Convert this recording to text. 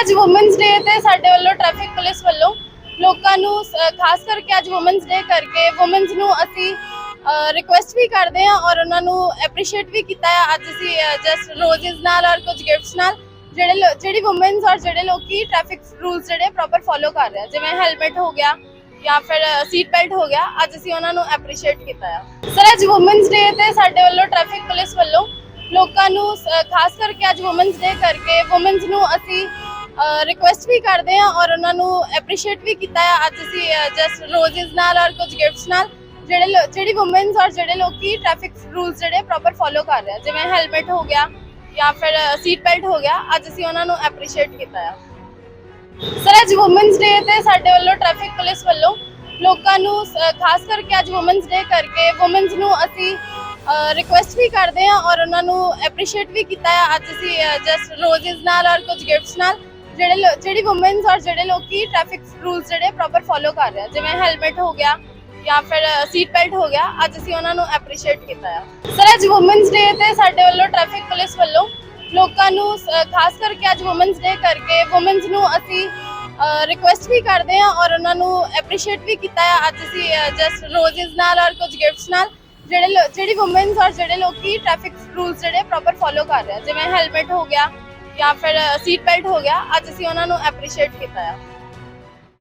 ਅੱਜ women's day ਤੇ ਸਾਡੇ ਵੱਲੋਂ ਟ੍ਰੈਫਿਕ ਪੁਲਿਸ ਵੱਲੋਂ ਲੋਕਾਂ ਨੂੰ ਸ- ਖਾਸ ਕਰਕੇ ਅੱਜ ਔਮਨਸ ਡੇ ਕਰਕੇ ਔਮਨਸ ਨੂੰ ਅਸੀਂ ਰਿਕੁਐਸਟ ਵੀ ਕਰਦੇ ਹਾਂ ਔਰ ਉਹਨਾਂ ਨੂੰ ਐਪਰੀਸ਼ੀਏਟ ਵੀ ਕੀਤਾ ਹੈ। ਅੱਜ ਅਸੀਂ ਜਸਟ ਰੋਜ਼ਸ ਨਾਲ ਔਰ ਕੁਝ ਗਿਫਟਸ ਨਾਲ ਜਿਹੜੇ ਲੋ- ਜਿਹੜੀ ਔਮਨਸ ਔਰ ਜਿਹੜੇ ਲੋਕੀ ਟ੍ਰੈਫਿਕ ਰੂਲਸ ਜਿਹੜੇ ਪ੍ਰੋਪਰ ਫੋਲੋ ਕਰ ਰਹੇ ਆ। ਜਿਵੇਂ ਹੈਲਮਟ ਹੋ ਗਿਆ ਜਾਂ ਫਿਰ ਸੀਟ ਬੈਲਟ ਹੋ ਗਿਆ, ਅੱਜ ਅਸੀਂ ਉਹਨਾਂ ਨੂੰ ਐਪਰੀਸ਼ੀਏਟ ਕੀਤਾ ਆ। ਸਰ ਅੱਜ ਔਮਨਸ ਡੇ ਤੇ ਸਾਡੇ ਵੱਲੋਂ ਟ੍ਰੈਫਿਕ ਪੁਲਿਸ ਵੱਲੋਂ ਲੋਕਾਂ ਨੂੰ ਸ- ਖਾਸ ਕਰਕੇ ਅੱਜ ਔਮਨਸ ਡੇ ਕਰਕੇ ਔਮਨਸ ਨੂੰ ਅਸੀਂ ਰਿਕੁਐਸਟ ਵੀ ਕਰਦੇ ਹਾਂ ਔਰ ਉਹਨਾਂ ਨੂੰ ਐਪਰੀਸ਼ੀਏਟ ਵੀ ਕੀਤਾ ਹੈ। ਅੱਜ ਅਸੀਂ ਜਸਟ ਰੋਜ਼ਸ ਨਾਲ ਔਰ ਕੁਝ ਗਿਫਟਸ ਨਾਲ ਜਿਹੜੇ ਲੋ- ਜਿਹੜੀ ਔਮਨਸ ਔਰ ਜਿਹੜੇ ਲੋਕੀ ਟ੍ਰੈਫਿਕ ਰੂਲਸ ਜਿਹੜੇ ਪ੍ਰੋਪਰ ਫੋਲੋ ਕਰ ਰਹੇ ਆ। ਜਿਵੇਂ ਹੈਲਮਟ ਹੋ ਗਿਆ ਜਾਂ ਫਿਰ ਸੀਟ ਬੈਲਟ ਹੋ ਗਿਆ, ਅੱਜ ਅਸੀਂ ਉਹਨਾਂ ਨੂੰ ਐਪਰੀਸ਼ੀਏਟ ਕੀਤਾ ਆ। ਸਰ ਅੱਜ ਔਮਨਸ ਡੇ ਤੇ ਸਾਡੇ ਵੱਲੋਂ ਟ੍ਰੈਫਿਕ ਪੁਲਿਸ ਵੱਲੋਂ ਲੋਕਾਂ ਨੂੰ ਖਾਸ ਕਰਕੇ ਅੱਜ ਔਮਨਸ ਡੇ ਕਰਕੇ ਔਮਨਸ ਨੂੰ ਅਸੀਂ ਰਿਕੁਐਸਟ ਵੀ ਕਰਦੇ ਹਾਂ ਔਰ ਉਹਨਾਂ ਨੂੰ ਐਪਰੀਸ਼ੀਏਟ ਵੀ ਕੀਤਾ ਆ। ਅੱਜ ਅਸੀਂ ਜਸਟ ਰੋਜ਼ਸ ਨਾਲ ਔਰ ਕੁਝ ਗਿਫਟਸ ਨਾਲ ਜਿਹੜੇ ਲੋ- ਜਿਹੜੀ ਔਰ ਜਿਹੜੇ ਲੋਕੀ ਟ੍ਰੈਫਿਕ ਰੂਲਸ ਜਿਹੜੇ ਪ੍ਰੋਪਰ ਫੋਲੋ ਕਰ ਰਹੇ ਆ, ਜਿਵੇਂ ਹੈਲਮਟ ਹੋ ਗਿਆ ਜਾਂ ਫਿਰ ਸੀਟ ਬੈਲਟ ਹੋ ਗਿਆ, ਅੱਜ ਅਸੀਂ ਉਹਨਾਂ ਨੂੰ ਐਪਰੀਸ਼ੀਏਟ ਕੀਤਾ ਹੈ ਸਰ ਅੱਜ ਔਮਨਸ ਡੇ ਤੇ ਸਾਡੇ ਵੱਲੋਂ ਟ੍ਰੈਫਿਕ ਪੁਲਿਸ ਵੱਲੋਂ ਲੋਕਾਂ ਨੂੰ ਸ- ਖਾਸ ਕਰਕੇ ਅੱਜ ਔਮਨਸ ਡੇ ਕਰਕੇ ਔਮਨਸ ਨੂੰ ਅਸੀਂ ਰਿਕੁਐਸਟ ਵੀ ਕਰਦੇ ਹਾਂ ਔਰ ਉਹਨਾਂ ਨੂੰ ਐਪਰੀਸ਼ੀਏਟ ਵੀ ਕੀਤਾ ਹੈ ਅੱਜ ਅਸੀਂ ਜਸਟ ਰੋਜ਼ਸ ਨਾਲ ਔਰ ਕੁਝ ਗਿਫਟਸ ਨਾਲ ਜਿਹੜੇ ਲੋ- ਜਿਹੜੀ ਔਮਨਸ ਔਰ ਜਿਹੜੇ ਲੋਕੀ ਟ੍ਰੈਫਿਕ ਰੂਲਸ ਜਿਹੜੇ ਪ੍ਰੋਪਰ ਫੋਲੋ ਕਰ ਰਹੇ ਆ, ਜਿਵੇਂ ਹੈਲਮਟ ਹੋ ਗਿਆ ਜਾਂ ਫਿਰ ਸੀਟ ਬੈਲਟ ਹੋ ਗਿਆ। ਅੱਜ ਅਸੀਂ ਉਹਨਾਂ ਨੂੰ ਐਪਰੀਸ਼ੀਏਟ ਕੀਤਾ ਆ।